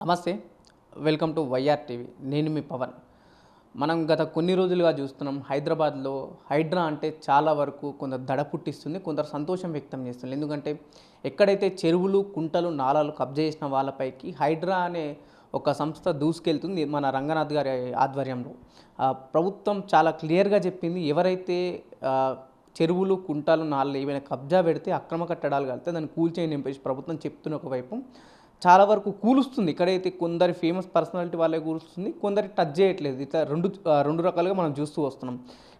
నమస్తే welcome to YR TV. నేను మీ పవన్. మనం గత కొన్ని రోజులుగా చూస్తున్నాం హైదరాబాద్లో హైడ్రా అంటే చాలా వరకు కొందరు దడ పుట్టిస్తుంది కొందరు సంతోషం వ్యక్తం చేస్తుంది. ఎందుకంటే ఎక్కడైతే చెరువులు కుంటలు నాలాలు కబ్జా చేసిన వాళ్ళపైకి హైడ్రా అనే ఒక సంస్థ దూసుకెళ్తుంది మన రంగనాథ్ గారి ఆధ్వర్యంలో. ప్రభుత్వం చాలా క్లియర్గా చెప్పింది ఎవరైతే చెరువులు కుంటలు నాళ్ళు ఏమైనా కబ్జా పెడితే అక్రమ కట్టడాలు కలిగితే దాన్ని కూల్చేయని చెప్పేసి ప్రభుత్వం చెప్తున్న ఒకవైపు చాలా వరకు కూలుస్తుంది. ఇక్కడైతే కొందరి ఫేమస్ పర్సనాలిటీ వాళ్ళే కూలుస్తుంది. కొందరి టచ్ చేయట్లేదు. ఇట్లా రెండు రెండు రకాలుగా మనం చూస్తూ వస్తున్నాం.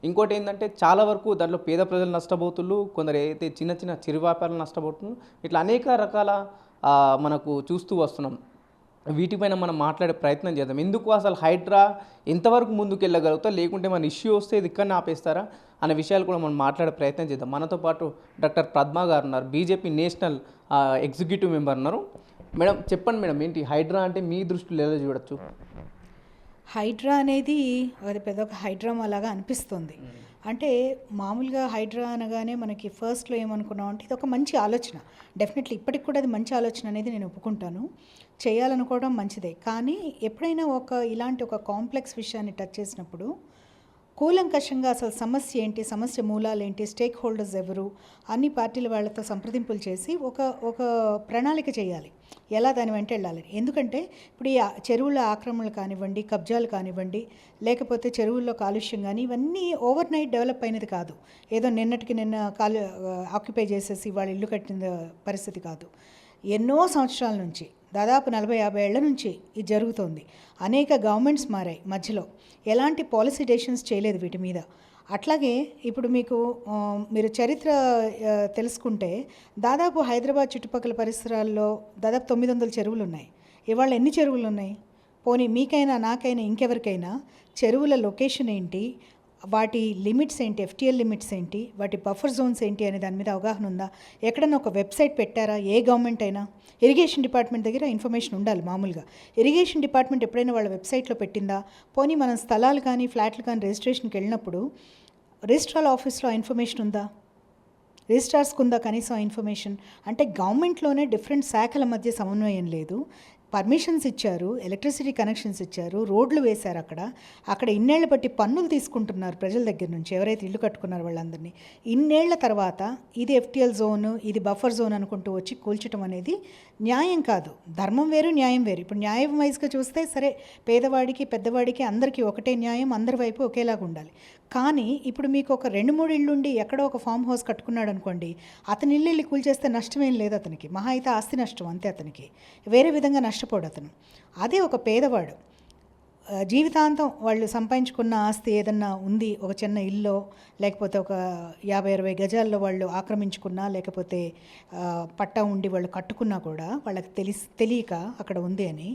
ఇంకోటి ఏంటంటే చాలా వరకు దాంట్లో పేద ప్రజలు నష్టపోతుళ్ళు కొందరు అయితే చిన్న చిన్న చిరు వ్యాపారాలు నష్టపోతున్నారు ఇట్లా అనేక రకాల మనకు చూస్తూ వస్తున్నాం. వీటిపైన మనం మాట్లాడే ప్రయత్నం చేద్దాం. ఎందుకు అసలు హైడ్రా ఎంతవరకు ముందుకు వెళ్ళగలుగుతా లేకుంటే మన ఇష్యూ వస్తే ఇది ఇక్కడనే ఆపేస్తారా? అనే విషయాలు కూడా మనం మాట్లాడే ప్రయత్నం చేద్దాం. మనతో పాటు డాక్టర్ పద్మా గారు ఉన్నారు. బీజేపీ నేషనల్ ఎగ్జిక్యూటివ్ మెంబర్ ఉన్నారు. మేడం చెప్పండి మేడం ఏంటి? హైడ్రా అంటే మీ దృష్టిలో ఎలా చూడొచ్చు? హైడ్రా అనేది అది పెద్ద ఒక హైడ్రామా లాగా అనిపిస్తుంది. అంటే మామూలుగా హైడ్రా అనగానే మనకి ఫస్ట్లో ఏమనుకున్నాం అంటే ఇది ఒక మంచి ఆలోచన. డెఫినెట్లీ ఇప్పటికి కూడా అది మంచి ఆలోచన అనేది నేను ఒప్పుకుంటాను. చేయాలనుకోవడం మంచిదే. కానీ ఎప్పుడైనా ఒక ఇలాంటి ఒక కాంప్లెక్స్ విషయాన్ని టచ్ చేసినప్పుడు కూలంకషంగా అసలు సమస్య ఏంటి? సమస్య మూలాలు ఏంటి? స్టేక్ హోల్డర్స్ ఎవరు? అన్ని పార్టీల వాళ్ళతో సంప్రదింపులు చేసి ఒక ఒక ప్రణాళిక చేయాలి. ఎలా దాని వెంట వెళ్ళాలి ఎందుకంటే ఇప్పుడు ఈ చెరువుల ఆక్రమణలు కానివ్వండి కబ్జాలు కానివ్వండి లేకపోతే చెరువుల్లో కాలుష్యం కానీ ఇవన్నీ ఓవర్ నైట్ డెవలప్ అయినది కాదు. ఏదో నిన్నటికి నిన్న కాలు ఆక్యుపై చేసేసి వాళ్ళు ఇల్లు కట్టిన పరిస్థితి కాదు. ఎన్నో సంవత్సరాల నుంచి దాదాపు నలభై యాభై ఏళ్ళ నుంచి ఇది జరుగుతోంది. అనేక గవర్నమెంట్స్ మారాయి మధ్యలో. ఎలాంటి పాలసీ డెసిషన్స్ చేయలేదు వీటి మీద. అట్లాగే ఇప్పుడు మీకు మీరు చరిత్ర తెలుసుకుంటే దాదాపు హైదరాబాద్ చుట్టుపక్కల పరిసరాల్లో దాదాపు తొమ్మిది వందల చెరువులు ఉన్నాయి ఇవాళ ఎన్ని చెరువులు ఉన్నాయి పోనీ మీకైనా నాకైనా ఇంకెవరికైనా చెరువుల లొకేషన్ ఏంటి? వాటి లిమిట్స్ ఏంటి ఎఫ్టీఎల్ లిమిట్స్ ఏంటి వాటి బఫర్ జోన్స్ ఏంటి అనే దాని మీద అవగాహన ఉందా? ఎక్కడన్నా ఒక వెబ్సైట్ పెట్టారా? ఏ గవర్నమెంట్ అయినా? ఇరిగేషన్ డిపార్ట్మెంట్ దగ్గర ఇన్ఫర్మేషన్ ఉండాలి మామూలుగా. ఇరిగేషన్ డిపార్ట్మెంట్ ఎప్పుడైనా వాళ్ళ వెబ్సైట్లో పెట్టిందా? పోనీ మనం స్థలాలు కానీ ఫ్లాట్లు కానీ రిజిస్ట్రేషన్కి వెళ్ళినప్పుడు రిజిస్ట్రాల్ ఆఫీస్లో ఆ ఇన్ఫర్మేషన్ ఉందా? రిజిస్ట్రార్స్కి ఉందా కనీసం ఇన్ఫర్మేషన్? అంటే గవర్నమెంట్లోనే డిఫరెంట్ శాఖల మధ్య సమన్వయం లేదు. పర్మిషన్స్ ఇచ్చారు ఎలక్ట్రిసిటీ కనెక్షన్స్ ఇచ్చారు రోడ్లు వేశారు అక్కడ. అక్కడ ఇన్నేళ్ళ బట్టి పన్నులు తీసుకుంటున్నారు ప్రజల దగ్గర నుంచి. ఎవరైతే ఇల్లు కట్టుకున్నారో వాళ్ళందరినీ. ఇన్నేళ్ళ తర్వాత ఇది ఎఫ్టీఎల్ జోన్ ఇది బఫర్ జోన్ అనుకుంటూ వచ్చి కూల్చడం అనేది న్యాయం కాదు. ధర్మం వేరు న్యాయం వేరు. ఇప్పుడు న్యాయం వైజ్గా చూస్తే సరే పేదవాడికి పెద్దవాడికి అందరికీ ఒకటే న్యాయం అందరి వైపు ఒకేలాగా ఉండాలి. కానీ ఇప్పుడు మీకు ఒక రెండు మూడు ఇళ్ళుండి ఎక్కడో ఒక ఫామ్ హౌస్ కట్టుకున్నాడు అనుకోండి అతని ఇల్లు ఇల్లు కూల్చేస్తే నష్టమేం లేదు అతనికి. మహా అయితే ఆస్తి నష్టం అంతే అతనికి. వేరే విధంగా నష్టం నష్టపోడు అతను. అదే ఒక పేదవాడు. జీవితాంతం వాళ్ళు సంపాదించుకున్న ఆస్తి ఏదన్నా ఉంది ఒక చిన్న ఇల్లో లేకపోతే ఒక యాభై అరవై గజాల్లో వాళ్ళు ఆక్రమించుకున్నా లేకపోతే పట్టా ఉండి వాళ్ళు కట్టుకున్నా కూడా వాళ్ళకి తెలిసి తెలియక అక్కడ ఉంది అని.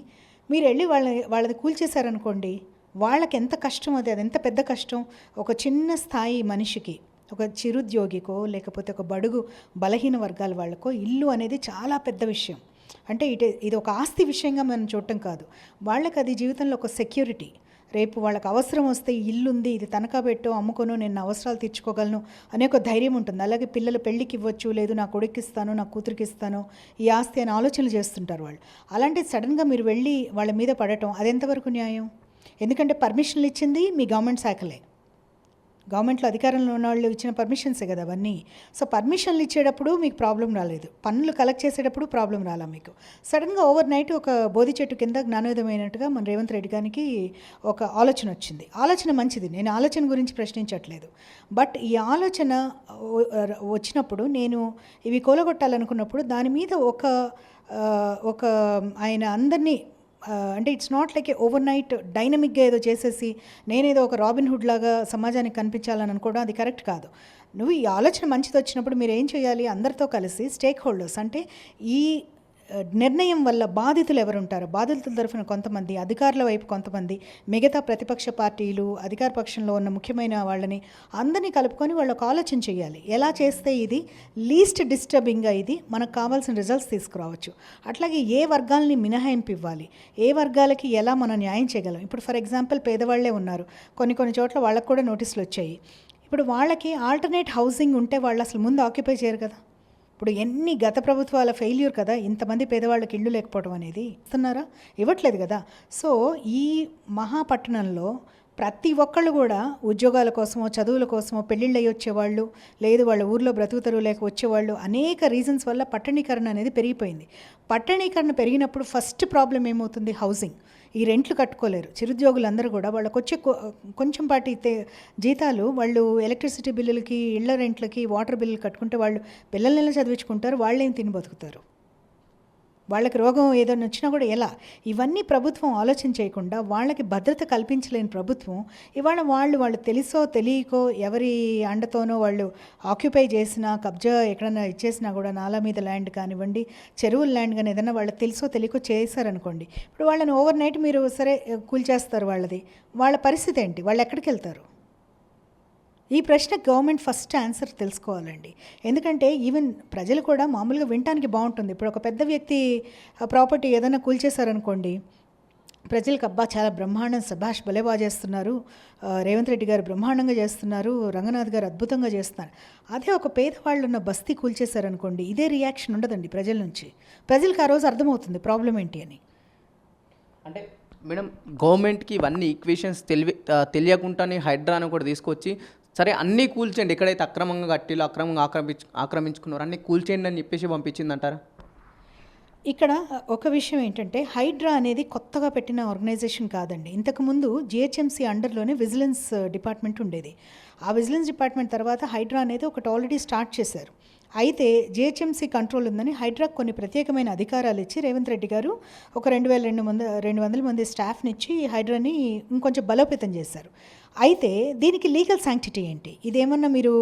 మీరు వెళ్ళి వాళ్ళ వాళ్ళది కూల్చేశారనుకోండి వాళ్ళకి ఎంత కష్టం అది అది ఎంత పెద్ద కష్టం? ఒక చిన్న స్థాయి మనిషికి ఒక చిరుద్యోగికో లేకపోతే ఒక బడుగు బలహీన వర్గాల వాళ్ళకో ఇల్లు అనేది చాలా పెద్ద విషయం. అంటే ఇటు ఇది ఒక ఆస్తి విషయంగా మనం చూడటం కాదు. వాళ్ళకి అది జీవితంలో ఒక సెక్యూరిటీ. రేపు వాళ్ళకి అవసరం వస్తే ఇల్లు ఉంది ఇది తనఖా పెట్టు అమ్ముకొను నేను అవసరాలు తీర్చుకోగలను అనే ఒక ధైర్యం ఉంటుంది. అలాగే పిల్లలు పెళ్ళికి ఇవ్వచ్చు లేదు నా కొడుకు ఇస్తాను నా కూతురికి ఇస్తాను ఈ ఆస్తి అని ఆలోచనలు చేస్తుంటారు వాళ్ళు. అలాంటి సడన్గా మీరు వెళ్ళి వాళ్ళ మీద పడటం అది ఎంతవరకు న్యాయం? ఎందుకంటే పర్మిషన్లు ఇచ్చింది మీ గవర్నమెంట్ శాఖలే. గవర్నమెంట్లో అధికారంలో ఉన్న వాళ్ళు ఇచ్చిన పర్మిషన్సే కదా అవన్నీ. సో పర్మిషన్లు ఇచ్చేటప్పుడు మీకు ప్రాబ్లం రాలేదు. పన్నులు కలెక్ట్ చేసేటప్పుడు ప్రాబ్లం రాలా మీకు. సడన్గా ఓవర్ నైట్ ఒక బోధి చెట్టు కింద జ్ఞానోదయమైనట్టుగా మన రేవంత్ రెడ్డి గారికి ఒక ఆలోచన వచ్చింది. ఆలోచన మంచిది. నేను ఆలోచన గురించి ప్రశ్నించట్లేదు. బట్ ఈ ఆలోచన వచ్చినప్పుడు నేను ఇవి కూలగొట్టాలనుకున్నప్పుడు దాని మీద ఒక ఒక ఆయన అందరినీ అంటే it's not like a overnight డైనమిక్గా ఏదో చేసేసి నేనేదో ఒక రాబిన్ హుడ్ లాగా సమాజానికి కనిపించాలని అనుకోవడం అది కరెక్ట్ కాదు. నువ్వు ఈ ఆలోచన మంచిది వచ్చినప్పుడు మీరు ఏం చేయాలి? అందరితో కలిసి స్టేక్ హోల్డర్స్ అంటే ఈ నిర్ణయం వల్ల బాధితులు ఎవరుంటారు? బాధితుల తరఫున కొంతమంది అధికారుల వైపు కొంతమంది మిగతా ప్రతిపక్ష పార్టీలు అధికార పక్షంలో ఉన్న ముఖ్యమైన వాళ్ళని అందరినీ కలుపుకొని వాళ్ళు ఒక ఆలోచన చేయాలి. ఎలా చేస్తే ఇది లీస్ట్ డిస్టర్బింగ్గా ఇది మనకు కావాల్సిన రిజల్ట్స్ తీసుకురావచ్చు. అట్లాగే ఏ వర్గాలని మినహాయింపు ఇవ్వాలి ఏ వర్గాలకి ఎలా మనం న్యాయం చేయగలం? ఇప్పుడు ఫర్ ఎగ్జాంపుల్ పేదవాళ్ళే ఉన్నారు. కొన్ని కొన్ని చోట్ల వాళ్ళకు కూడా నోటీసులు వచ్చాయి. ఇప్పుడు వాళ్ళకి ఆల్టర్నేట్ హౌసింగ్ ఉంటే వాళ్ళు అసలు ముందు ఆక్యుపై చేయరు కదా? ఇప్పుడు ఎన్ని గత ప్రభుత్వాల ఫెయిల్యూర్ కదా ఇంతమంది పేదవాళ్ళకి ఇళ్ళు లేకపోవడం అనేది. ఇస్తున్నారా ఇవ్వట్లేదు కదా. సో ఈ మహాపట్టణంలో ప్రతి ఒక్కళ్ళు కూడా ఉద్యోగాల కోసమో చదువుల కోసమో పెళ్ళిళ్ళు అయ్యి వచ్చేవాళ్ళు లేదు వాళ్ళ ఊర్లో బ్రతుకుతరు లేక వచ్చేవాళ్ళు అనేక రీజన్స్ వల్ల పట్టణీకరణ అనేది పెరిగిపోయింది. పట్టణీకరణ పెరిగినప్పుడు ఫస్ట్ ప్రాబ్లం ఏమవుతుంది? హౌసింగ్ ఈ రెంట్లు కట్టుకోలేరు. చిరుద్యోగులందరూ కూడా వాళ్ళకి వచ్చే కొంచెం పాటి జీతాలు వాళ్ళు ఎలక్ట్రిసిటీ బిల్లులకి ఇళ్ళ రెంట్లకి వాటర్ బిల్లులు కట్టుకుంటే వాళ్ళు పిల్లల్ని చదివించుకుంటారు? వాళ్ళేం తిని బతుకుతారు? వాళ్ళకి రోగం ఏదైనా వచ్చినా కూడా ఎలా? ఇవన్నీ ప్రభుత్వం ఆలోచన చేయకుండా వాళ్ళకి భద్రత కల్పించలేని ప్రభుత్వం ఇవాళ వాళ్ళు వాళ్ళు తెలుసో తెలియకో ఎవరి అండతోనో వాళ్ళు ఆక్యుపై చేసినా కబ్జా ఎక్కడైనా ఇచ్చేసినా కూడా నాలా మీద ల్యాండ్ కానివ్వండి చెరువుల ల్యాండ్ కానీ ఏదైనా వాళ్ళు తెలుసో తెలియకో చేశారనుకోండి. ఇప్పుడు వాళ్ళని ఓవర్ నైట్ మీరు సరే కూల్చేస్తారు వాళ్ళది. వాళ్ళ పరిస్థితి ఏంటి? వాళ్ళు ఎక్కడికి వెళ్తారు? ఈ ప్రశ్న గవర్నమెంట్ ఫస్ట్ ఆన్సర్ తెలుసుకోవాలండి. ఎందుకంటే ఈవెన్ ప్రజలు కూడా మామూలుగా వినటానికి బాగుంటుంది. ఇప్పుడు ఒక పెద్ద వ్యక్తి ప్రాపర్టీ ఏదైనా కూల్చేశారనుకోండి ప్రజలకు అబ్బా చాలా బ్రహ్మాండం సభాష్ భలే బాగా చేస్తున్నారు. రేవంత్ రెడ్డి గారు బ్రహ్మాండంగా చేస్తున్నారు. రంగనాథ్ గారు అద్భుతంగా చేస్తున్నారు. అదే ఒక పేదవాళ్ళు ఉన్న బస్తీ కూల్చేశారనుకోండి ఇదే రియాక్షన్ ఉండదండి ప్రజల నుంచి. ప్రజలకు ఆ రోజు అర్థమవుతుంది ప్రాబ్లం ఏంటి అని. అంటే మేడం గవర్నమెంట్కి ఇవన్నీ ఈక్వేషన్స్ తెలివి తెలియకుండానే తెలియకుండానే హైడ్రాను కూడా తీసుకొచ్చి సరే అన్నీ కూల్చేయండి. ఎక్కడైతే అక్రమంగా కట్టిలో అక్రమంగా ఆక్రమించు ఆక్రమించుకున్నారో అన్నీ కూల్చేయండి అని చెప్పేసి పంపించిందంటారా? ఇక్కడ ఒక విషయం ఏంటంటే హైడ్రా అనేది కొత్తగా పెట్టిన ఆర్గనైజేషన్ కాదండి. ఇంతకుముందు జిహెచ్ఎంసీ అండర్లోనే విజిలెన్స్ డిపార్ట్మెంట్ ఉండేది. ఆ విజిలెన్స్ డిపార్ట్మెంట్ తర్వాత హైడ్రా అనేది ఒకటి ఆల్రెడీ స్టార్ట్ చేశారు. అయితే జిహెచ్ఎంసీ కంట్రోల్ ఉందని హైడ్రాకు కొన్ని ప్రత్యేకమైన అధికారాలు ఇచ్చి రేవంత్ రెడ్డి గారు ఒక రెండు వేల రెండు మంది రెండు వందల మంది స్టాఫ్నిచ్చి హైడ్రాని ఇంకొంచెం బలోపేతం చేశారు. అయితే దీనికి లీగల్ శాంక్టిటీ ఏంటి? ఇదేమన్నా మీరు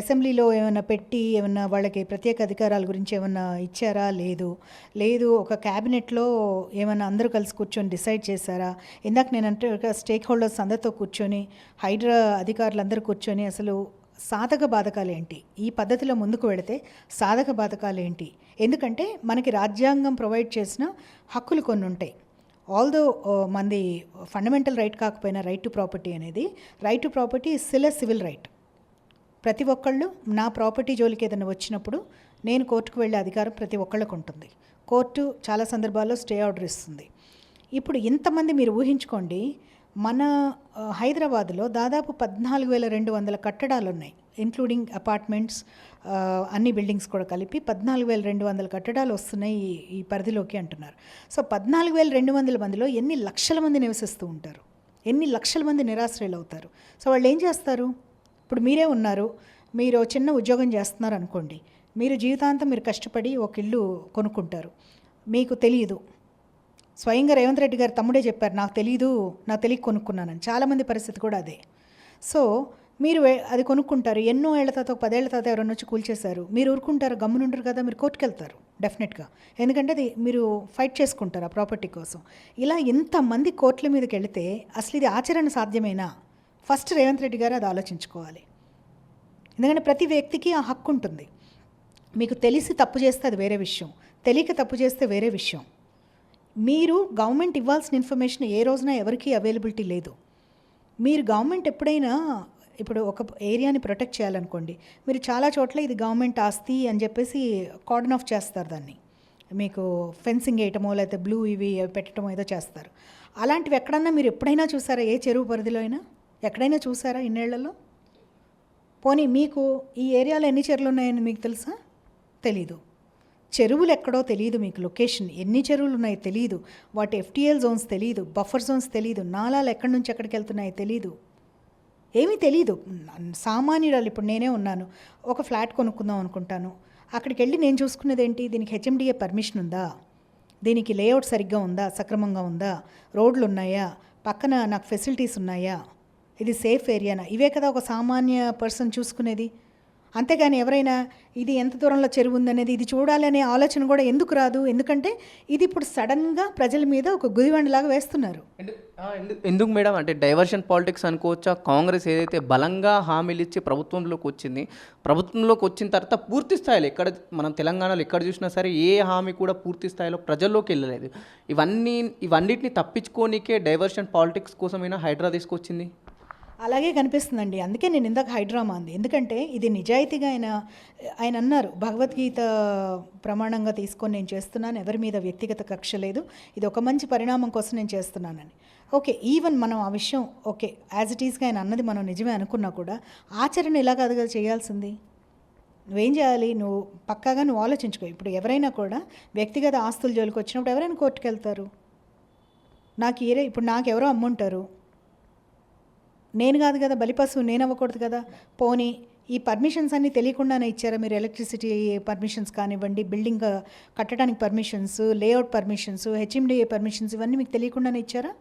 అసెంబ్లీలో ఏమైనా పెట్టి ఏమన్నా వాళ్ళకి ప్రత్యేక అధికారాల గురించి ఏమన్నా ఇచ్చారా? లేదు. లేదు ఒక క్యాబినెట్లో ఏమన్నా అందరూ కలిసి కూర్చొని డిసైడ్ చేశారా? ఇందాక నేను అంటే ఒక స్టేక్ హోల్డర్స్ అందరితో కూర్చొని హైడ్రా అధికారులు అందరూ కూర్చొని అసలు సాధక బాధకాలు ఏంటి? ఈ పద్ధతిలో ముందుకు వెళితే సాధక బాధకాలు ఏంటి? ఎందుకంటే మనకి రాజ్యాంగం ప్రొవైడ్ చేసిన హక్కులు కొన్ని ఉంటాయి. ఆల్దో uh, మంది ఫండమెంటల్ రైట్ కాకపోయినా రైట్ టు ప్రాపర్టీ అనేది రైట్ టు ప్రాపర్టీ సిల సివిల్ రైట్ ప్రతి ఒక్కళ్ళు నా ప్రాపర్టీ జోలికి ఏదైనా వచ్చినప్పుడు నేను కోర్టుకు వెళ్ళే అధికారం ప్రతి ఒక్కళ్ళకు ఉంటుంది. కోర్టు చాలా సందర్భాల్లో స్టే ఆర్డర్ ఇస్తుంది. ఇప్పుడు ఇంతమంది మీరు ఊహించుకోండి మన uh, హైదరాబాద్లో దాదాపు పద్నాలుగు వేల రెండు వందల కట్టడాలు ఉన్నాయి ఇంక్లూడింగ్ అపార్ట్మెంట్స్ uh, అన్ని బిల్డింగ్స్ కూడా కలిపి పద్నాలుగు వేల రెండు వందల కట్టడాలు వస్తున్నాయి ఈ- పరిధిలోకి అంటున్నారు. సో పద్నాలుగు వేల రెండు వందల మందిలో ఎన్ని లక్షల మంది నివసిస్తూ ఉంటారు? ఎన్ని లక్షల మంది నిరాశ్రయులు అవుతారు? సో వాళ్ళు ఏం చేస్తారు? ఇప్పుడు మీరే ఉన్నారు మీరు చిన్న ఉద్యోగం చేస్తున్నారు అనుకోండి మీరు జీవితాంతం మీరు కష్టపడి ఒక ఇల్లు కొనుక్కుంటారు మీకు తెలియదు స్వయంగా రేవంత్ రెడ్డి గారు తమ్ముడే చెప్పారు నాకు తెలియదు నాకు తెలియ కొనుక్కున్నానని. చాలామంది పరిస్థితి కూడా అదే. సో మీరు అది కొనుక్కుంటారు. ఎన్నో ఏళ్ళ తర్వాత పదేళ్ళ తర్వాత ఎవరైనా వచ్చి కూల్చేశారు మీరు ఊరుకుంటారు గమ్మునుంటారు కదా మీరు కోర్టుకు వెళ్తారు డెఫినెట్గా. ఎందుకంటే అది మీరు ఫైట్ చేసుకుంటారు ఆ ప్రాపర్టీ కోసం. ఇలా ఇంతమంది కోర్టుల మీదకి వెళితే అసలు ఇది ఆచరణ సాధ్యమేనా? ఫస్ట్ రేవంత్ రెడ్డి గారు అది ఆలోచించుకోవాలి. ఎందుకంటే ప్రతి వ్యక్తికి ఆ హక్కు ఉంటుంది. మీకు తెలిసి తప్పు చేస్తే అది వేరే విషయం. తెలియక తప్పు చేస్తే వేరే విషయం. మీరు గవర్నమెంట్ ఇవ్వాల్సిన ఇన్ఫర్మేషన్ ఏ రోజున ఎవరికీ అవైలబిలిటీ లేదు. మీరు గవర్నమెంట్ ఎప్పుడైనా ఇప్పుడు ఒక ఏరియాని ప్రొటెక్ట్ చేయాలనుకోండి మీరు చాలా చోట్ల ఇది గవర్నమెంట్ ఆస్తి అని చెప్పేసి కార్డన్ ఆఫ్ చేస్తారు దాన్ని. మీకు ఫెన్సింగ్ వేయటమో లేకపోతే బ్లూ ఇవి పెట్టడమో ఏదో చేస్తారు. అలాంటివి ఎక్కడన్నా మీరు ఎప్పుడైనా చూసారా? ఏ చెరువు పరిధిలో అయినా? ఎక్కడైనా చూసారా ఇన్నేళ్ళలో? పోనీ మీకు ఈ ఏరియాలో ఎన్ని చెరువులు ఉన్నాయని మీకు తెలుసా? తెలీదు. చెరువులు ఎక్కడో తెలియదు మీకు లొకేషన్. ఎన్ని చెరువులు ఉన్నాయో తెలియదు వాటి ఎఫ్టీఎల్ జోన్స్ తెలియదు బఫర్ జోన్స్ తెలియదు నాలాలు ఎక్కడి నుంచి ఎక్కడికి వెళ్తున్నాయో తెలియదు ఏమీ తెలియదు సామాన్యురాలు ఇప్పుడు నేనే ఉన్నాను. ఒక ఫ్లాట్ కొనుక్కుందాం అనుకుంటాను. అక్కడికి వెళ్ళి నేను చూసుకునేది ఏంటి దీనికి హెచ్ఎండిఏ పర్మిషన్ ఉందా? దీనికి లేఅవుట్ సరిగ్గా ఉందా? సక్రమంగా ఉందా? రోడ్లు ఉన్నాయా పక్కన నాకు ఫెసిలిటీస్ ఉన్నాయా? ఇది సేఫ్ ఏరియానా? ఇవే కదా ఒక సామాన్య పర్సన్ చూసుకునేది. అంతేగాని ఎవరైనా ఇది ఎంత దూరంలో చెరువు ఉందనేది ఇది చూడాలనే ఆలోచన కూడా ఎందుకు రాదు? ఎందుకంటే ఇది ఇప్పుడు సడన్గా ప్రజల మీద ఒక గుదివండలాగా వేస్తున్నారు. ఎందుకు మేడం? అంటే డైవర్షన్ పాలిటిక్స్ అనుకోవచ్చా? కాంగ్రెస్ ఏదైతే బలంగా హామీలు ఇచ్చి ప్రభుత్వంలోకి వచ్చింది ప్రభుత్వంలోకి వచ్చిన తర్వాత పూర్తి స్థాయిలో ఎక్కడ మనం తెలంగాణలో ఎక్కడ చూసినా సరే ఏ హామీ కూడా పూర్తి స్థాయిలో ప్రజల్లోకి వెళ్ళలేదు. ఇవన్నీ ఇవన్నిటిని తప్పించుకోనికే డైవర్షన్ పాలిటిక్స్ కోసమైనా హైడ్రా తీసుకొచ్చింది? అలాగే కనిపిస్తుందండి. అందుకే నేను ఇందాక హైడ్రామా అంది. ఎందుకంటే ఇది నిజాయితీగా ఆయన ఆయన అన్నారు. భగవద్గీత ప్రమాణంగా తీసుకొని నేను చేస్తున్నాను. ఎవరి మీద వ్యక్తిగత కక్ష లేదు. ఇది ఒక మంచి పరిణామం కోసం నేను చేస్తున్నానని. ఓకే ఈవెన్ మనం ఆ విషయం ఓకే యాజ్ ఇట్ ఈస్గా ఆయన అన్నది మనం నిజమే అనుకున్నా కూడా ఆచరణ ఎలా కాదు కదా చేయాల్సింది? నువ్వేం చేయాలి? నువ్వు పక్కాగా నువ్వు ఆలోచించుకో. ఇప్పుడు ఎవరైనా కూడా వ్యక్తిగత ఆస్తుల జోలికి వచ్చినప్పుడు ఎవరైనా కోర్టుకు వెళ్తారు నాకు ఏరే ఇప్పుడు నాకు ఎవరో అమ్ముంటారు. నేను కాదు కదా బలిపశువు నేను అవ్వకూడదు కదా. పోనీ ఈ పర్మిషన్స్ అన్నీ తెలియకుండానే ఇచ్చారా మీరు ఎలక్ట్రిసిటీ పర్మిషన్స్ కానివ్వండి బిల్డింగ్ కట్టడానికి permissions layout permissions HMDA permissions ఇవన్నీ మీకు తెలియకుండానే ఇచ్చారా?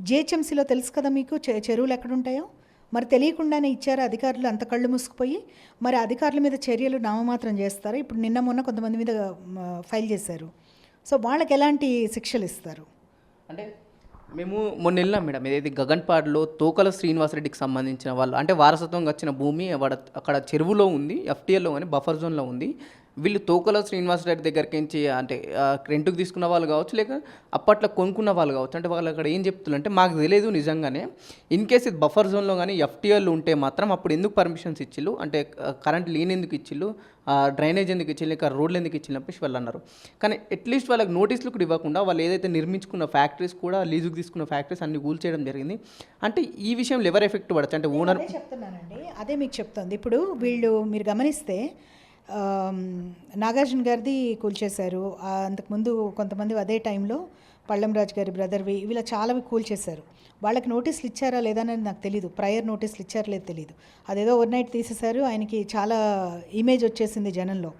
జిహెచ్ఎంసీలో తెలుసు కదా మీకు చె- చెరువులు ఎక్కడ ఉంటాయో మరి తెలియకుండానే ఇచ్చారా అధికారులు అంత కళ్ళు మూసుకుపోయి? మరి అధికారుల మీద చర్యలు నామమాత్రం చేస్తారా? ఇప్పుడు నిన్న మొన్న కొంతమంది మీద ఫైల్ చేశారు. సో వాళ్ళకి ఎలాంటి శిక్షలు ఇస్తారు? అంటే మేము మొన్న వెళ్ళాం మేడం. ఏదైతే గగన్పాడ్లో తోకల శ్రీనివాసరెడ్డికి సంబంధించిన వాళ్ళు అంటే వారసత్వంగా వచ్చిన భూమి అక్కడ చెరువులో ఉంది ఎఫ్టీఎల్లో కానీ బఫర్ జోన్లో ఉంది. వీళ్ళు తోకల శ్రీనివాసరెడ్డి దగ్గరికి నుంచి అంటే రెంట్కి తీసుకున్న వాళ్ళు కావచ్చు లేక అప్పట్లో కొనుక్కున్న వాళ్ళు కావచ్చు అంటే వాళ్ళు అక్కడ ఏం చెప్తున్నారు అంటే మాకు తెలియదు నిజంగానే. ఇన్ కేస్ ఇది బఫర్ జోన్లో కానీ ఎఫ్టీఎల్ ఉంటే మాత్రం అప్పుడు ఎందుకు పర్మిషన్స్ ఇచ్చిళ్ళు? అంటే కరెంట్ లేని ఎందుకు ఇచ్చిళ్ళు? డ్రైనేజ్ ఎందుకు ఇచ్చిళ్ళు? ఇంకా రోడ్లు ఎందుకు ఇచ్చిళ్ళు? చెప్పేసి వాళ్ళు అన్నారు కానీ అట్లీస్ట్ వాళ్ళకి నోటీసులు కూడా ఇవ్వకుండా వాళ్ళు ఏదైతే నిర్మించుకున్న ఫ్యాక్టరీస్ కూడా లీజుకు తీసుకున్న ఫ్యాక్టరీస్ అన్ని కూల్ చేయడం జరిగింది. అంటే ఈ విషయంలో ఎవరు ఎఫెక్ట్ పడచ్చు? అంటే ఓనర్ చెప్తున్నానండి. అదే మీకు చెప్తుంది. ఇప్పుడు వీళ్ళు మీరు గమనిస్తే నాగార్జున గారిది కూల్చేశారు. అంతకుముందు కొంతమంది అదే టైంలో పళ్ళంరాజు గారి బ్రదర్వి ఇలా చాలావి కూల్చేశారు. వాళ్ళకి నోటీసులు ఇచ్చారా లేదా అనేది నాకు తెలియదు ప్రయర్ నోటీసులు ఇచ్చారా లేదు తెలియదు అదేదో ఓవర్ నైట్ తీసేశారు. ఆయనకి చాలా ఇమేజ్ వచ్చేసింది జనంలో.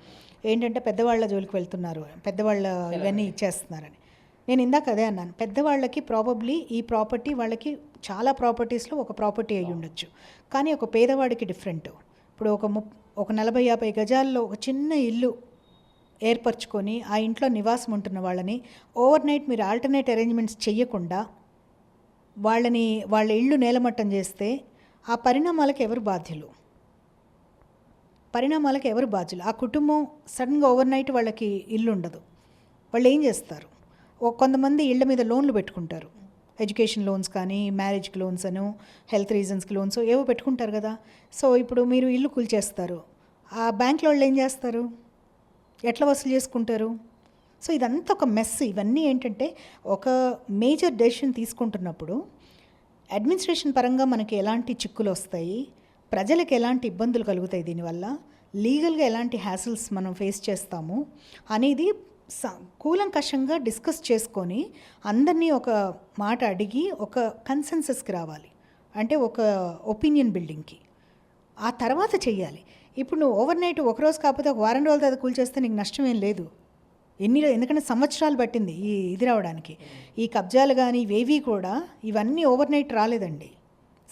ఏంటంటే పెద్దవాళ్ళ జోలికి వెళ్తున్నారు. పెద్దవాళ్ళ ఇవన్నీ ఇచ్చేస్తున్నారని. నేను ఇందాక అదే అన్నాను. పెద్దవాళ్ళకి ప్రాబబ్లీ ఈ ప్రాపర్టీ వాళ్ళకి చాలా ప్రాపర్టీస్లో ఒక ప్రాపర్టీ అయి ఉండొచ్చు కానీ ఒక పేదవాడికి డిఫరెంట్ ఇప్పుడు ఒక ము ఒక నలభై యాభై గజాల్లో ఒక చిన్న ఇల్లు ఏర్పరచుకొని ఆ ఇంట్లో నివాసం ఉంటున్న వాళ్ళని ఓవర్ నైట్ మీరు ఆల్టర్నేట్ అరేంజ్మెంట్స్ చెయ్యకుండా వాళ్ళని వాళ్ళ ఇళ్ళు నేలమట్టం చేస్తే ఆ పరిణామాలకు ఎవరు బాధ్యులు? పరిణామాలకు ఎవరు బాధ్యులు? ఆ కుటుంబం సడన్గా ఓవర్ నైట్ వాళ్ళకి ఇల్లు ఉండదు. వాళ్ళు ఏం చేస్తారు? ఓ కొంతమంది ఇళ్ళ మీద లోన్లు పెట్టుకుంటారు. ఎడ్యుకేషన్ లోన్స్ కానీ మ్యారేజ్కి లోన్స్ అను హెల్త్ రీజన్స్కి లోన్స్ ఏవో పెట్టుకుంటారు కదా. సో ఇప్పుడు మీరు ఇల్లు కూల్చేస్తారు. ఆ బ్యాంకులో వాళ్ళు ఏం చేస్తారు? ఎట్లా వసూలు చేసుకుంటారు? సో ఇదంతా ఒక మెస్. ఇవన్నీ ఏంటంటే ఒక మేజర్ డెసిషన్ తీసుకుంటున్నప్పుడు అడ్మినిస్ట్రేషన్ పరంగా మనకి ఎలాంటి చిక్కులు వస్తాయి? ప్రజలకు ఎలాంటి ఇబ్బందులు కలుగుతాయి దీనివల్ల? లీగల్గా ఎలాంటి హ్యాసిల్స్ మనం ఫేస్ చేస్తాము? అనేది కూలంకషంగా డిస్కస్ చేసుకొని అందరినీ ఒక మాట అడిగి ఒక కన్సెన్సస్కి రావాలి. అంటే ఒక ఒపీనియన్ బిల్డింగ్కి. ఆ తర్వాత చెయ్యాలి. ఇప్పుడు నువ్వు ఓవర్ నైట్ ఒక రోజు కాకపోతే ఒక వారం రోజుల తర్వాత కూల్చేస్తే నీకు నష్టం ఏం లేదు. ఎన్ని ఎందుకంటే సంవత్సరాలు పట్టింది ఈ ఇది రావడానికి. ఈ కబ్జాలు కానీ ఇవేవి కూడా ఇవన్నీ ఓవర్ నైట్ రాలేదండి.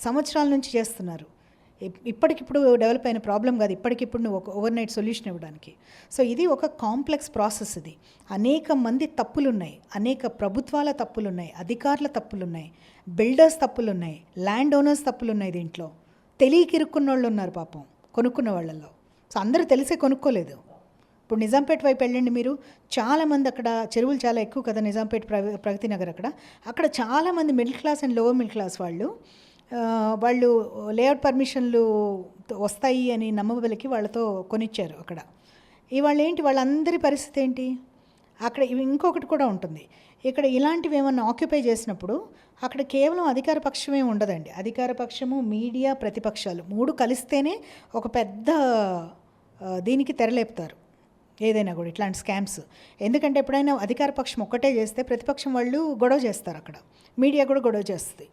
సంవత్సరాల నుంచి చేస్తున్నారు. ఇప్పటికిప్పుడు డెవలప్ అయిన ప్రాబ్లం కాదు. ఇప్పటికిప్పుడు నువ్వు ఒక ఓవర్ నైట్ సొల్యూషన్ ఇవ్వడానికి. సో ఇది ఒక కాంప్లెక్స్ ప్రాసెస్ ఇది. అనేక మంది తప్పులున్నాయి. అనేక ప్రభుత్వాల తప్పులున్నాయి. అధికారుల తప్పులున్నాయి. బిల్డర్స్ తప్పులున్నాయి. ల్యాండ్ ఓనర్స్ తప్పులున్నాయి దీంట్లో. తెలియక ఇరుక్కున్న వాళ్ళు ఉన్నారు పాపం. కొనుక్కున్న వాళ్ళల్లో. సో అందరూ తెలిసే కొనుక్కోలేదు. ఇప్పుడు నిజాంపేట వైపు వెళ్ళండి మీరు. చాలామంది అక్కడ చెరువులు చాలా ఎక్కువ కదా నిజాంపేట ప్ర ప్రగతి నగర్ అక్కడ. అక్కడ చాలామంది middle class and lower middle class వాళ్ళు వాళ్ళు లేఅవుట్ పర్మిషన్లు వస్తాయి అని నమ్మబలికి వాళ్ళతో కొనిచ్చారు అక్కడ. ఇవాళ ఏంటి వాళ్ళందరి పరిస్థితి ఏంటి? అక్కడ ఇంకొకటి కూడా ఉంటుంది. ఇక్కడ ఇలాంటివి ఏమన్నా ఆక్యుపై చేసినప్పుడు అక్కడ కేవలం అధికార పక్షమే ఉండదండి. అధికార పక్షము మీడియా ప్రతిపక్షాలు మూడు కలిస్తేనే ఒక పెద్ద దీనికి తెరలేపుతారు. ఏదైనా కూడా ఇట్లాంటి స్కామ్స్. ఎందుకంటే ఎప్పుడైనా అధికార పక్షం ఒక్కటే చేస్తే ప్రతిపక్షం వాళ్ళు గొడవ చేస్తారు అక్కడ. మీడియా కూడా గొడవ చేస్తుంది.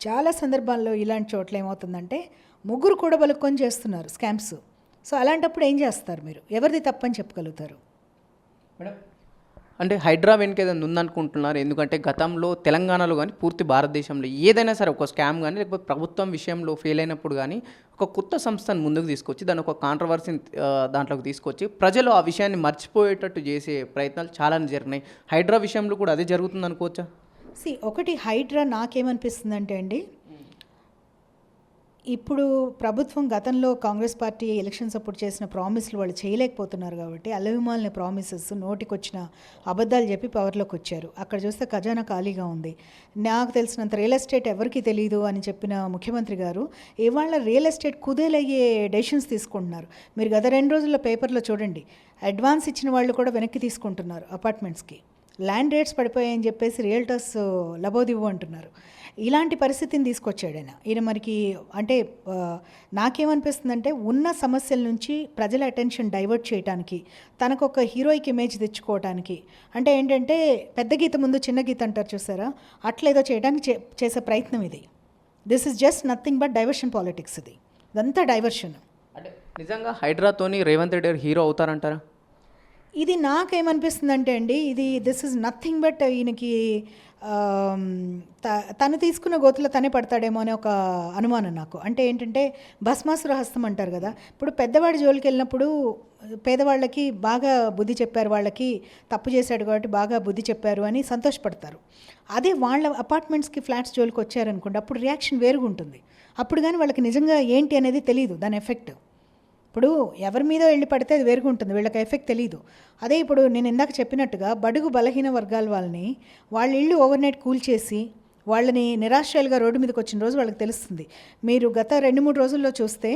చాలా సందర్భాల్లో ఇలాంటి చోట్ల ఏమవుతుందంటే ముగ్గురు కూడా బలుక్కొని చేస్తున్నారు స్కామ్స్. సో అలాంటప్పుడు ఏం చేస్తారు మీరు? ఎవరిది తప్పని చెప్పగలుగుతారు? మేడం అంటే హైడ్రా వెనుక ఏదైనా ఉందనుకుంటున్నారు? ఎందుకంటే గతంలో తెలంగాణలో కానీ పూర్తి భారతదేశంలో ఏదైనా సరే ఒక స్కామ్ కానీ లేకపోతే ప్రభుత్వం విషయంలో ఫెయిల్ అయినప్పుడు కానీ ఒక కొత్త సంస్థను ముందుకు తీసుకొచ్చి దాని ఒక కాంట్రవర్సీని దాంట్లోకి తీసుకొచ్చి ప్రజలు ఆ విషయాన్ని మర్చిపోయేటట్టు చేసే ప్రయత్నాలు చాలా జరిగినాయి. హైడ్రా విషయంలో కూడా అదే జరుగుతుంది అనుకోవచ్చా సి ఒకటి హైడ్రా నాకేమనిపిస్తుందంటే అండి ఇప్పుడు ప్రభుత్వం గతంలో కాంగ్రెస్ పార్టీ ఎలక్షన్స్ అప్పుడు చేసిన ప్రామిస్లు వాళ్ళు చేయలేకపోతున్నారు కాబట్టి అలవిమాలిన ప్రామిసెస్ నోటికొచ్చిన అబద్ధాలు చెప్పి పవర్లోకి వచ్చారు. అక్కడ చూస్తే ఖజానా ఖాళీగా ఉంది. నాకు తెలిసినంత రియల్ ఎస్టేట్ ఎవరికి తెలియదు అని చెప్పిన ముఖ్యమంత్రి గారు ఇవాళ రియల్ ఎస్టేట్ కుదేలయ్యే డెసిషన్స్ తీసుకుంటున్నారు. మీరు గత రెండు రోజుల్లో పేపర్లో చూడండి అడ్వాన్స్ ఇచ్చిన వాళ్ళు కూడా వెనక్కి తీసుకుంటున్నారు అపార్ట్మెంట్స్కి. ల్యాండ్ రేట్స్ పడిపోయాయని చెప్పేసి రియల్టర్స్ లబోదివ్వు అంటున్నారు. ఇలాంటి పరిస్థితిని తీసుకొచ్చాడు ఆయన. ఈయన మనకి అంటే నాకేమనిపిస్తుందంటే ఉన్న సమస్యల నుంచి ప్రజల అటెన్షన్ డైవర్ట్ చేయడానికి తనకు ఒక హీరోయిక్ ఇమేజ్ తెచ్చుకోవడానికి అంటే ఏంటంటే పెద్ద గీత ముందు చిన్న గీత అంటారు చూసారా? అట్లేదో చేయడానికి చే- చేసే ప్రయత్నం ఇది. This is just nothing but diversion politics ఇది. ఇదంతా డైవర్షన్ అంటే నిజంగా హైడ్రాతోని రేవంత్ రెడ్డి హీరో అవుతారంటారా? ఇది నాకేమనిపిస్తుంది అంటే అండి ఇది దిస్ ఇస్ నథింగ్ బట్ ఈయనకి త- తను తీసుకున్న గోతులో తనే పడతాడేమో అనే ఒక అనుమానం నాకు. అంటే ఏంటంటే భస్మాసుర హస్తం అంటారు కదా ఇప్పుడు పెద్దవాడి జోలికి వెళ్ళినప్పుడు పేదవాళ్ళకి బాగా బుద్ధి చెప్పారు వాళ్ళకి తప్పు చేశాడు కాబట్టి బాగా బుద్ధి చెప్పారు అని సంతోషపడతారు. అదే వాళ్ళ అపార్ట్మెంట్స్కి ఫ్లాట్స్ జోలికి వచ్చారనుకోండి అప్పుడు రియాక్షన్ వేరుగా ఉంటుంది అప్పుడు కానీ వాళ్ళకి నిజంగా ఏంటి అనేది తెలియదు దాని ఎఫెక్ట్. ఇప్పుడు ఎవరి మీద వెళ్ళి పడితే అది వేరుగా ఉంటుంది వీళ్ళకి ఎఫెక్ట్ తెలియదు అదే ఇప్పుడు నేను ఇందాక చెప్పినట్టుగా బడుగు బలహీన వర్గాల వాళ్ళని వాళ్ళ ఇళ్ళు ఓవర్ నైట్ కూల్చేసి వాళ్ళని నిరాశ్రయాలుగా రోడ్డు మీదకి వచ్చిన రోజు వాళ్ళకి తెలుస్తుంది. మీరు గత రెండు మూడు రోజుల్లో చూస్తే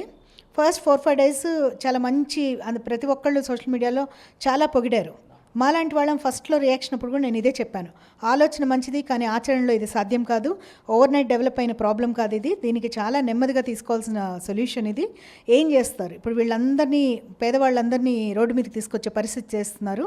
ఫస్ట్ ఫోర్ ఫైవ్ డేస్ చాలా మంచి ప్రతి ఒక్కళ్ళు సోషల్ మీడియాలో చాలా పొగిడారు. మాలాంటి వాళ్ళం ఫస్ట్లో రియాక్షన్ అప్పుడు కూడా నేను ఇదే చెప్పాను. ఆలోచన మంచిది కానీ ఆచరణలో ఇది సాధ్యం కాదు. ఓవర్ నైట్ డెవలప్ అయిన ప్రాబ్లం కాదు ఇది. దీనికి చాలా నెమ్మదిగా తీసుకోవాల్సిన సొల్యూషన్ ఇది. ఏం చేస్తారు? ఇప్పుడు వీళ్ళందరినీ పేదవాళ్ళందరినీ రోడ్డు మీదకి తీసుకొచ్చే పరిస్థితి చేస్తున్నారు.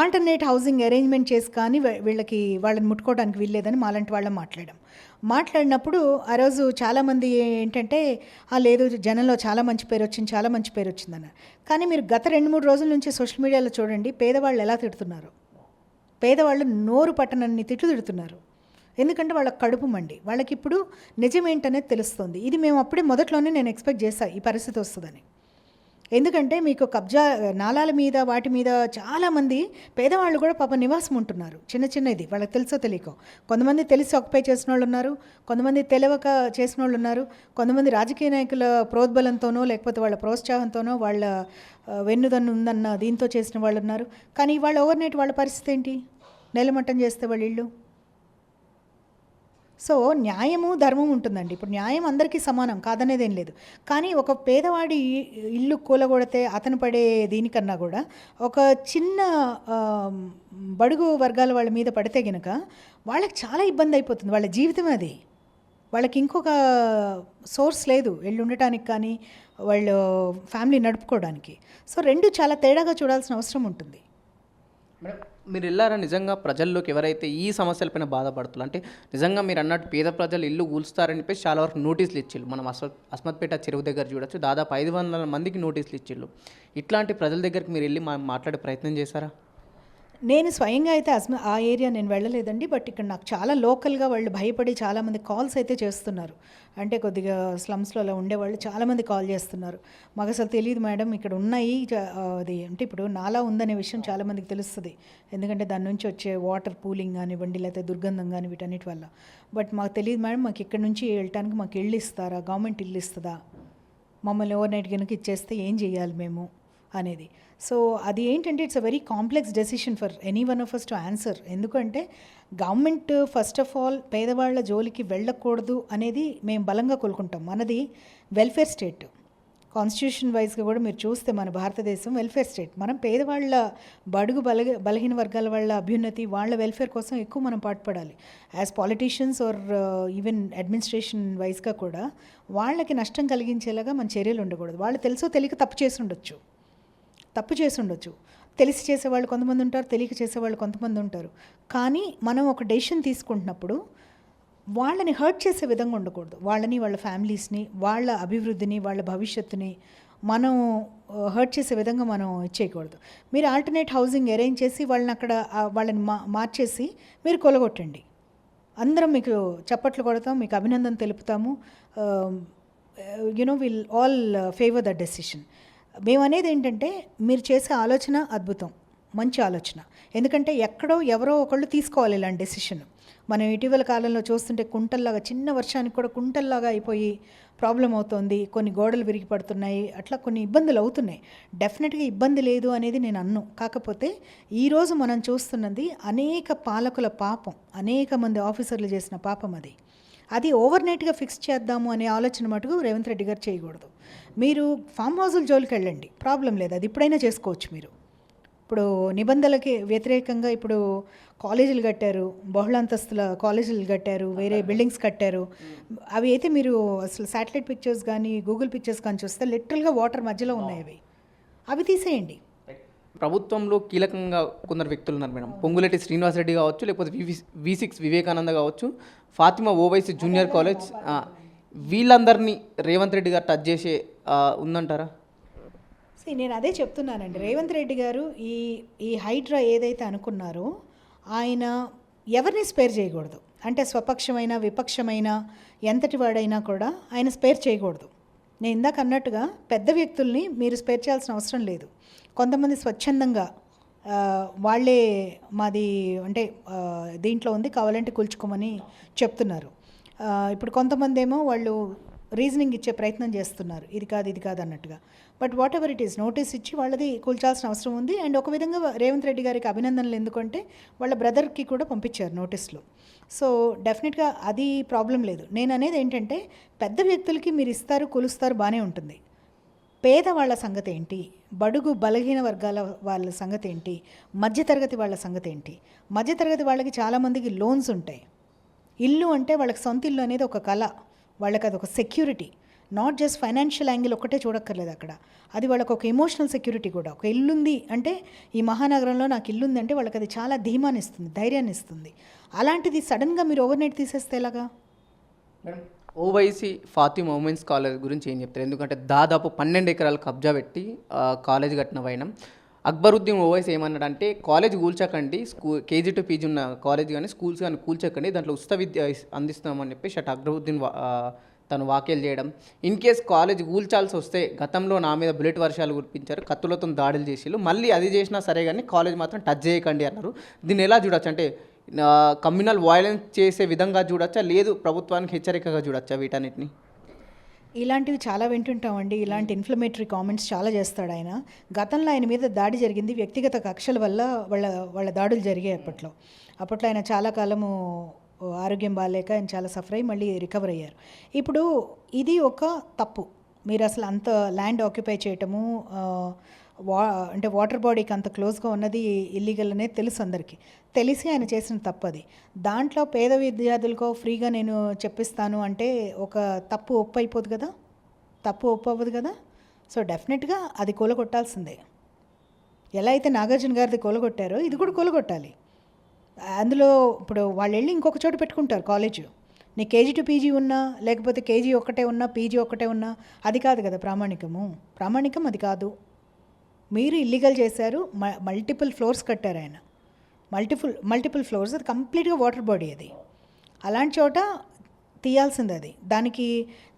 ఆల్టర్నేట్ హౌసింగ్ అరేంజ్మెంట్ చేసి కానీ వీళ్ళకి వాళ్ళని ముట్టుకోవడానికి వీల్లేదని మాలాంటి వాళ్ళం మాట్లాడాం. మాట్లాడినప్పుడు ఆ రోజు చాలామంది ఏంటంటే "ఆ, లేదు జనంలో చాలా మంచి పేరు వచ్చింది చాలా మంచి పేరు వచ్చిందన్నారు. కానీ మీరు గత రెండు మూడు రోజుల నుంచి సోషల్ మీడియాలో చూడండి పేదవాళ్ళు ఎలా తిడుతున్నారు? పేదవాళ్ళు నోరు పట్టనన్ని తిట్లు తిడుతున్నారు. ఎందుకంటే వాళ్ళ కడుపు మండి. వాళ్ళకి ఇప్పుడు నిజమేంటనేది తెలుస్తుంది. ఇది మేము అప్పుడే మొదట్లోనే నేను ఎక్స్పెక్ట్ చేశాను ఈ పరిస్థితి వస్తుందని. ఎందుకంటే మీకు కబ్జా నాలాల మీద వాటి మీద చాలామంది పేదవాళ్ళు కూడా పాప నివాసం ఉంటున్నారు. చిన్న చిన్నది వాళ్ళకి తెలుసో తెలియకో. కొంతమంది తెలిసి ఆక్యుపై చేసిన వాళ్ళు ఉన్నారు కొంతమంది తెలియక చేసిన వాళ్ళు ఉన్నారు కొంతమంది రాజకీయ నాయకుల ప్రోద్బలంతోనో లేకపోతే వాళ్ళ ప్రోత్సాహంతోనో వాళ్ళ వెన్నుదన్ను ఉందన్న దీంతో చేసిన వాళ్ళు ఉన్నారు. కానీ వాళ్ళు ఓవర్నైట్ వాళ్ళ పరిస్థితి ఏంటి? నెలమట్టం చేస్తే వాళ్ళు ఇళ్ళు సో న్యాయము ధర్మం ఉంటుందండి. ఇప్పుడు న్యాయం అందరికీ సమానం కాదనేది ఏం లేదు. కానీ ఒక పేదవాడి ఇల్లు కూలగొడితే అతను పడే దీనికన్నా కూడా ఒక చిన్న బడుగు వర్గాల వాళ్ళ మీద పడితే గనక వాళ్ళకి చాలా ఇబ్బంది అయిపోతుంది. వాళ్ళ జీవితం అది. వాళ్ళకి ఇంకొక సోర్స్ లేదు వెళ్ళి ఉండటానికి కానీ వాళ్ళు ఫ్యామిలీ నడుపుకోవడానికి. సో రెండు చాలా తేడాగా చూడాల్సిన అవసరం ఉంటుంది. మేడం మీరు వెళ్ళారా నిజంగా ప్రజల్లోకి ఎవరైతే ఈ సమస్యలపైన బాధపడుతున్నారు? అంటే నిజంగా మీరు అన్నట్టు పేద ప్రజలు ఇల్లు కూల్స్తారని చెప్పేసి చాలా వరకు నోటీసులు ఇచ్చిళ్ళు. మనం అస్మత్ అస్మత్పేట చెరువు దగ్గర చూడొచ్చు. దాదాపు ఐదు వందల మందికి నోటీసులు ఇచ్చిళ్ళు. ఇట్లాంటి ప్రజల దగ్గరికి మీరు వెళ్ళి మా మాట్లాడే ప్రయత్నం చేశారా? నేను స్వయంగా అయితే అస్మ ఆ ఏరియా నేను వెళ్ళలేదండి బట్ ఇక్కడ నాకు చాలా లోకల్గా వాళ్ళు భయపడి చాలామంది కాల్స్ అయితే చేస్తున్నారు. అంటే కొద్దిగా స్లమ్స్లో అలా ఉండేవాళ్ళు చాలామంది కాల్ చేస్తున్నారు. మాకు అసలు తెలియదు మేడం ఇక్కడ ఉన్నాయి అది అంటే ఇప్పుడు నాలా ఉందనే విషయం చాలామందికి తెలుస్తుంది. ఎందుకంటే దాని నుంచి వచ్చే వాటర్ పూలింగ్ కానివ్వండి లేకపోతే దుర్గంధం కానీ వీటన్నిటి వల్ల. బట్ మాకు తెలియదు మేడం మాకు ఇక్కడ నుంచి వెళ్ళటానికి మాకు ఇల్లు ఇస్తారా గవర్నమెంట్ ఇల్లు ఇస్తుందా? మమ్మల్ని ఓవర్ నైట్ కనుక ఇచ్చేస్తే ఏం చేయాలి మేము? అనేది. సో అది ఏంటంటే it's a very complex decision for any one of us to answer ఎందుకంటే గవర్నమెంట్ ఫస్ట్ ఆఫ్ ఆల్ పేదవాళ్ళ జోలికి వెళ్ళకూడదు అనేది మేము బలంగా కోలుకుంటాం. మనది వెల్ఫేర్ స్టేట్ కాన్స్టిట్యూషన్ వైజ్గా కూడా మీరు చూస్తే మన భారతదేశం వెల్ఫేర్ స్టేట్ మనం పేదవాళ్ళ బడుగు బల బలహీన వర్గాల వాళ్ళ అభ్యున్నతి వాళ్ళ వెల్ఫేర్ కోసం ఎక్కువ మనం పాటుపడాలి. As politicians or even administration వైజ్గా కూడా వాళ్ళకి నష్టం కలిగించేలాగా మన చర్యలు ఉండకూడదు. వాళ్ళు తెలుసో తెలియక తప్పు చేసి ఉండొచ్చు. తప్పు చేసి ఉండొచ్చు. తెలిసి చేసేవాళ్ళు కొంతమంది ఉంటారు తెలియక చేసేవాళ్ళు కొంతమంది ఉంటారు. కానీ మనం ఒక డెసిషన్ తీసుకుంటున్నప్పుడు వాళ్ళని హర్ట్ చేసే విధంగా ఉండకూడదు. వాళ్ళని వాళ్ళ ఫ్యామిలీస్ని వాళ్ళ అభివృద్ధిని వాళ్ళ భవిష్యత్తుని మనం uh, హర్ట్ చేసే విధంగా మనం ఇచ్చేయకూడదు మీరు ఆల్టర్నేట్ హౌసింగ్ అరేంజ్ చేసి వాళ్ళని అక్కడ వాళ్ళని మా మార్చేసి మీరు కొలగొట్టండి. అందరం మీకు చప్పట్లు కొడతాం మీకు అభినందన తెలుపుతాము. You know will all favour the decision మేమనేది ఏంటంటే మీరు చేసే ఆలోచన అద్భుతం. మంచి ఆలోచన. ఎందుకంటే ఎక్కడో ఎవరో ఒకళ్ళు తీసుకోవాలి ఇలాంటి డెసిషన్. మనం ఇటీవల కాలంలో చూస్తుంటే కుంటల్లాగా చిన్న వర్షానికి కూడా కుంటల్లాగా అయిపోయి ప్రాబ్లం అవుతోంది. కొన్ని గోడలు విరిగి పడుతున్నాయి. అట్లా కొన్ని ఇబ్బందులు అవుతున్నాయి. డెఫినెట్గా ఇబ్బంది లేదు అనేది నేను అన్ను. కాకపోతే ఈరోజు మనం చూస్తున్నది అనేక పాలకుల పాపం. అనేక మంది ఆఫీసర్లు చేసిన పాపం అది. అది ఓవర్ నైట్గా ఫిక్స్ చేద్దాము అనే ఆలోచన మటుకు రేవంత్ రెడ్డి గారు చేయకూడదు. మీరు ఫామ్ హౌజుల జోలికి వెళ్ళండి. ప్రాబ్లం లేదు. అది ఇప్పుడైనా చేసుకోవచ్చు మీరు. ఇప్పుడు నిబంధనలకి వ్యతిరేకంగా ఇప్పుడు కాలేజీలు కట్టారు. బహుళంతస్తుల కాలేజీలు కట్టారు. వేరే బిల్డింగ్స్ కట్టారు. అవి అయితే మీరు అసలు శాటిలైట్ పిక్చర్స్ కానీ గూగుల్ పిక్చర్స్ కానీ చూస్తే లిటరల్గా వాటర్ మధ్యలో ఉన్నాయి అవి. అవి తీసేయండి. ప్రభుత్వంలో కీలకంగా కొందరు వ్యక్తులు ఉన్నారు మేడం. పొంగులెట్టి శ్రీనివాసరెడ్డి కావచ్చు లేకపోతే వి వి సిక్స్ వివేకానంద కావచ్చు ఫాతిమా ఓవైసీ జూనియర్ కాలేజ్ వీళ్ళందరినీ రేవంత్ రెడ్డి గారు టచ్ చేసే ఉందంటారా? See, నేను అదే చెప్తున్నానండి. రేవంత్ రెడ్డి గారు ఈ ఈ హైడ్రా ఏదైతే అనుకున్నారో ఆయన ఎవరిని స్పేర్ చేయకూడదు. అంటే స్వపక్షమైన విపక్షమైన ఎంతటి వాడైనా కూడా ఆయన స్పేర్ చేయకూడదు. నేను ఇందాక అన్నట్టుగా పెద్ద వ్యక్తుల్ని మీరు స్పేర్ చేయాల్సిన అవసరం లేదు. కొంతమంది స్వచ్ఛందంగా వాళ్ళే మాది అంటే దీంట్లో ఉంది కావాలంటే కూల్చుకోమని చెప్తున్నారు. ఇప్పుడు కొంతమంది ఏమో వాళ్ళు రీజనింగ్ ఇచ్చే ప్రయత్నం చేస్తున్నారు. ఇది కాదు ఇది కాదు అన్నట్టుగా. But whatever it is notice ఇచ్చి వాళ్ళది కూల్చాల్సిన అవసరం ఉంది. అండ్ ఒక విధంగా రేవంత్ రెడ్డి గారికి అభినందనలు ఎందుకంటే వాళ్ళ బ్రదర్కి కూడా పంపించారు నోటీస్లో. సో డెఫినెట్గా అది ప్రాబ్లం లేదు. నేను అనేది ఏంటంటే పెద్ద వ్యక్తులకి మీరు ఇస్తారు కొలుస్తారు బాగానే ఉంటుంది. పేదవాళ్ళ సంగతి ఏంటి బడుగు బలహీన వర్గాల వాళ్ళ సంగతి ఏంటి మధ్యతరగతి వాళ్ళ సంగతి ఏంటి మధ్యతరగతి వాళ్ళకి చాలామందికి లోన్స్ ఉంటాయి. ఇల్లు అంటే వాళ్ళకి సొంత ఇల్లు అనేది ఒక కళ. వాళ్ళకి అది ఒక security. Not just financial angle ఒక్కటే చూడక్కర్లేదు అక్కడ. అది వాళ్ళకి ఒక ఎమోషనల్ సెక్యూరిటీ కూడా. ఒక ఇల్లుంది అంటే ఈ మహానగరంలో నాకు ఇల్లుంది అంటే వాళ్ళకి అది చాలా ధీమాన్ని ఇస్తుంది ధైర్యాన్ని ఇస్తుంది అలాంటిది సడన్గా మీరు ఓవర్నైట్ తీసేస్తే ఎలాగా? ఓవైసీ ఫాతిమా ఉమెన్స్ కాలేజ్ గురించి ఏం చెప్తారు? ఎందుకంటే దాదాపు పన్నెండు ఎకరాలు కబ్జా పెట్టి కాలేజ్ కట్టిన వైనం. అక్బరుద్దీన్ ఓవైసీ ఏమన్నాడంటే కాలేజ్ కూల్చకండి స్కూ కేజీ టు పీజీ ఉన్న కాలేజ్ కానీ స్కూల్స్ కానీ కూల్చకండి దాంట్లో ఉచిత విద్య అందిస్తున్నామని చెప్పి షట్ అక్బరుద్దీన్ తను వాక్యలు చేయడం. ఇన్ కేస్ కాలేజ్ కూల్చాల్సి వస్తే గతంలో నా మీద బుల్లెట్ వర్షాలు కురిపించారు కత్తులతో దాడులు చేసిళ్ళు మళ్ళీ అది చేసినా సరే కానీ కాలేజ్ మాత్రం టచ్ చేయకండి అన్నారు. దీన్ని ఎలా చూడొచ్చు? అంటే కమ్యూనల్ వయలెన్స్ చేసే విధంగా చూడొచ్చా? లేదు ప్రభుత్వానికి హెచ్చరికగా చూడొచ్చా వీటన్నిటిని? ఇలాంటివి చాలా వింటుంటామండి. ఇలాంటి ఇన్ఫ్లమేటరీ కామెంట్స్ చాలా చేస్తాడు ఆయన. గతంలో ఆయన మీద దాడి జరిగింది. వ్యక్తిగత కక్షల వల్ల వాళ్ళ వాళ్ళ దాడులు జరిగాయి అప్పట్లో. అప్పట్లో ఆయన చాలా కాలము ఆరోగ్యం బాగాలేక ఆయన చాలా సఫర్ అయ్యి మళ్ళీ రికవర్ అయ్యారు. ఇప్పుడు ఇది ఒక తప్పు. మీరు అసలు అంత ల్యాండ్ ఆక్యుపై చేయటము వా అంటే వాటర్ బాడీకి అంత క్లోజ్గా ఉన్నది ఇల్లీగల్ అనేది తెలుసు అందరికీ. తెలిసి ఆయన చేసిన తప్పు అది దాంట్లో పేద విద్యార్థులకో ఫ్రీగా నేను చెప్పిస్తాను అంటే ఒక తప్పు ఒప్పు అయిపోదు కదా? తప్పు ఒప్పు అవ్వదు కదా? సో డెఫినెట్గా అది కూలగొట్టాల్సిందే. ఎలా అయితే నాగార్జున గారిది కూలగొట్టారో ఇది కూడా కూలగొట్టాలి. అందులో ఇప్పుడు వాళ్ళు వెళ్ళి ఇంకొక చోట పెట్టుకుంటారు కాలేజ్. నీ కేజీ టు పీజీ ఉన్నా లేకపోతే కేజీ ఒక్కటే ఉన్నా పీజీ ఒక్కటే ఉన్నా అది కాదు కదా ప్రామాణికము. ప్రామాణికం అది కాదు. మీరు ఇల్లీగల్ చేశారు మల్టిపుల్ ఫ్లోర్స్ కట్టారు ఆయన. మల్టిపుల్ మల్టిపుల్ ఫ్లోర్స్ అది కంప్లీట్గా వాటర్ బాడీ అది. అలాంటి చోట తీయాల్సింది అది. దానికి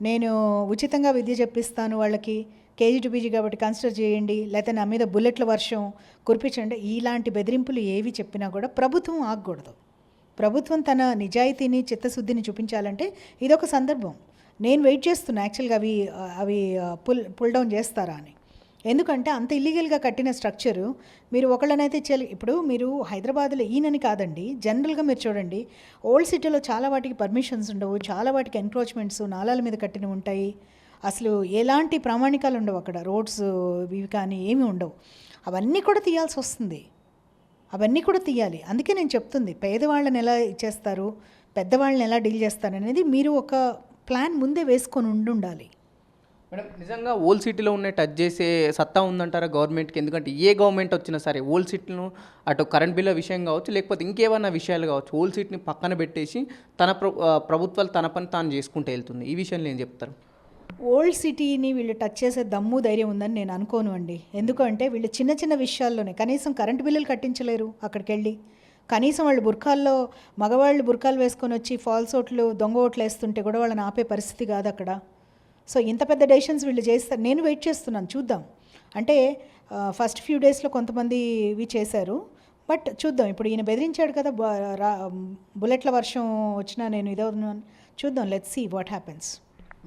నేను ఉచితంగా విద్య చెప్పిస్తాను వాళ్ళకి కేజీ టు పీజీ కాబట్టి కన్సిడర్ చేయండి లేకపోతే నా మీద బుల్లెట్ల వర్షం కురిపించండి ఇలాంటి బెదిరింపులు ఏవి చెప్పినా కూడా ప్రభుత్వం ఆగకూడదు. ప్రభుత్వం తన నిజాయితీని చిత్తశుద్ధిని చూపించాలంటే ఇదొక సందర్భం. నేను వెయిట్ చేస్తున్నా యాక్చువల్గా అవి అవి పుల్ పుల్ డౌన్ చేస్తారా అని. ఎందుకంటే అంత ఇల్లీగల్గా కట్టిన స్ట్రక్చరు మీరు ఒకళ్ళనైతే ఇచ్చేయాలి. ఇప్పుడు మీరు హైదరాబాద్లో ఈయనని కాదండి జనరల్గా మీరు చూడండి ఓల్డ్ సిటీలో చాలా వాటికి పర్మిషన్స్ ఉండవు చాలా వాటికి ఎన్క్రోచ్మెంట్స్ నాలాల మీద కట్టినవి ఉంటాయి. అసలు ఎలాంటి ప్రామాణికాలు ఉండవు అక్కడ రోడ్స్ ఇవి కానీ ఏమీ ఉండవు. అవన్నీ కూడా తీయాల్సి వస్తుంది. అవన్నీ కూడా తీయాలి. అందుకే నేను చెప్తుంది పేదవాళ్ళని ఎలా ఇచ్చేస్తారు పెద్దవాళ్ళని ఎలా డీల్ చేస్తారు అనేది మీరు ఒక ప్లాన్ ముందే వేసుకొని ఉండుండాలి. మేడం నిజంగా ఓల్డ్ సిటీలో ఉన్న టచ్ చేసే సత్తా ఉందంటారా గవర్నమెంట్కి? ఎందుకంటే ఏ గవర్నమెంట్ వచ్చినా సరే ఓల్డ్ సిటీను అటు కరెంట్ బిల్ల విషయం కావచ్చు లేకపోతే ఇంకేమైనా విషయాలు కావచ్చు ఓల్డ్ సిటీని పక్కన పెట్టేసి తన ప్రభుత్వాలు తన పని తాను చేసుకుంటూ వెళ్తుంది. ఈ విషయంలో ఏం చెప్తారు? ఓల్డ్ సిటీని వీళ్ళు టచ్ చేసే దమ్ము ధైర్యం ఉందని నేను అనుకోను అండి. ఎందుకంటే వీళ్ళు చిన్న చిన్న విషయాల్లోనే కనీసం కరెంటు బిల్లులు కట్టించలేరు అక్కడికి వెళ్ళి కనీసం వాళ్ళు బుర్కాల్లో మగవాళ్ళు బుర్కాలు వేసుకొని వచ్చి ఫాల్స్ ఓట్లు దొంగ ఓట్లు వేస్తుంటే కూడా వాళ్ళని ఆపే పరిస్థితి కాదు అక్కడ. సో ఇంత పెద్ద డెసిషన్స్ వీళ్ళు చేస్తారు. నేను వెయిట్ చేస్తున్నాను చూద్దాం. అంటే ఫస్ట్ ఫ్యూ డేస్లో కొంతమంది ఇవి చేశారు. బట్ చూద్దాం ఇప్పుడు ఈయన బెదిరించాడు కదా రా- బుల్లెట్ల వర్షం వచ్చినా నేను ఇదో చూద్దాం లెట్స్ సీ వాట్ హ్యాపెన్స్